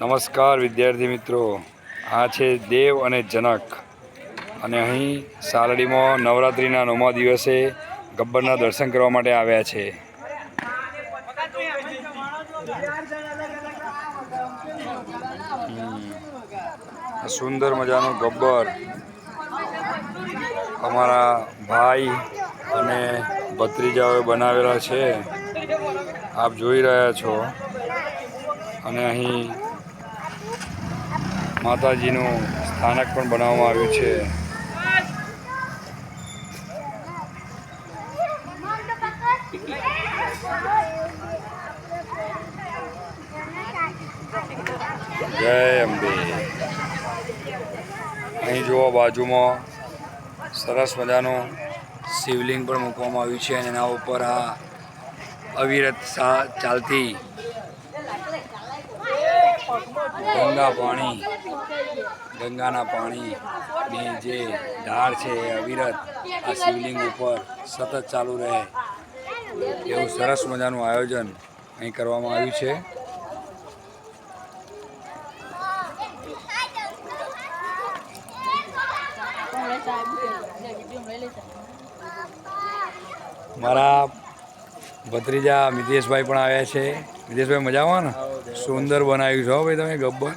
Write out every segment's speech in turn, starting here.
નમસ્કાર વિદ્યાર્થી મિત્રો. આ છે દેવ અને જનક. અને અહીં સાલડીમાં નવરાત્રિના નવમા દિવસે ગબ્બરના દર્શન કરવા માટે આવ્યા છે. સુંદર મજાનું ગબ્બર અમારા ભાઈ અને ભત્રીજાઓએ બનાવેલા છે. આપ જોઈ રહ્યા છો. અને અહીં માતાજીનું સ્થાનક પણ બનાવવામાં આવ્યું છે. જય અંબે. અહીં જુઓ બાજુમાં સરસ મજાનું શિવલિંગ પણ મૂકવામાં આવ્યું છે અને એના ઉપર આ અવિરત ચાલતી ગંગા પાણી. ગંગાના પાણીની જે ધાર છે એ અવિરત આ શિવલિંગ ઉપર સતત ચાલુ રહે. એવું સરસ મજાનું આયોજન અહીં કરવામાં આવ્યું છે. મારા ભત્રીજા મિતેશભાઈ પણ આવ્યા છે. મિતેશભાઈ મજામાં ને? સુંદર બનાવ્યું છો ભાઈ તમે ગબ્બર.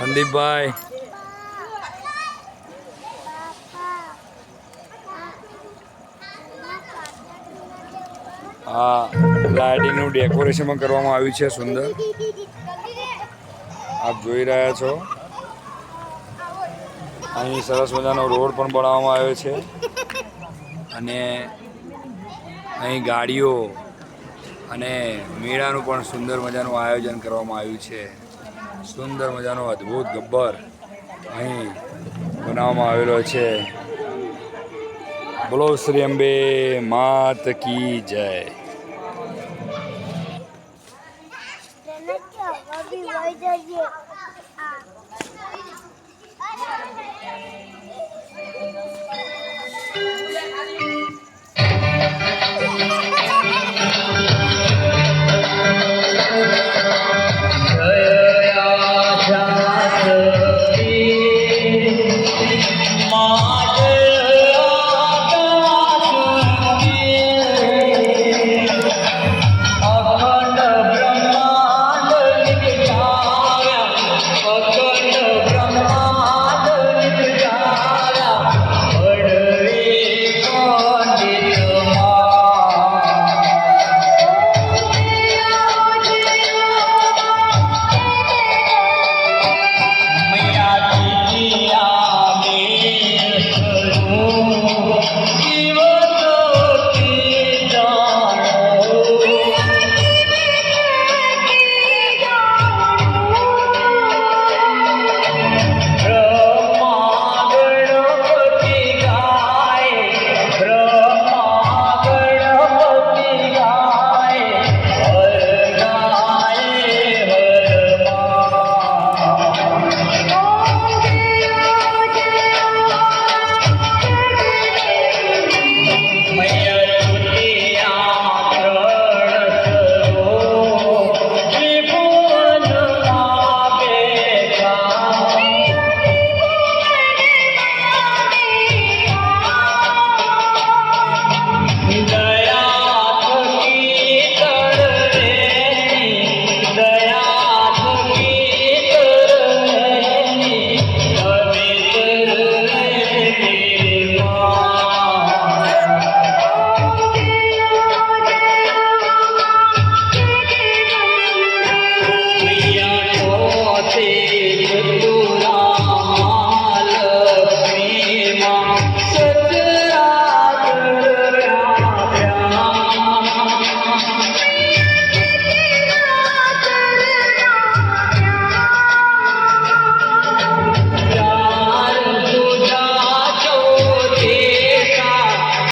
સંદીપભાઈ. આ લાઇટિંગનું ડેકોરેશન પણ કરવામાં આવ્યું છે સુંદર. આપ જોઈ રહ્યા છો. અહીં સરસ મજાનો રોડ પણ બનાવવામાં આવ્યો છે. અને અહીં ગાડીઓ અને મેળાનું પણ સુંદર મજાનું આયોજન કરવામાં આવ્યું છે. સુંદર મજાનો અદ્ભુત ગબ્બર અહીં બનાવવામાં આવેલો છે. બોલો શ્રી અંબે, માત કી જય. વહી 아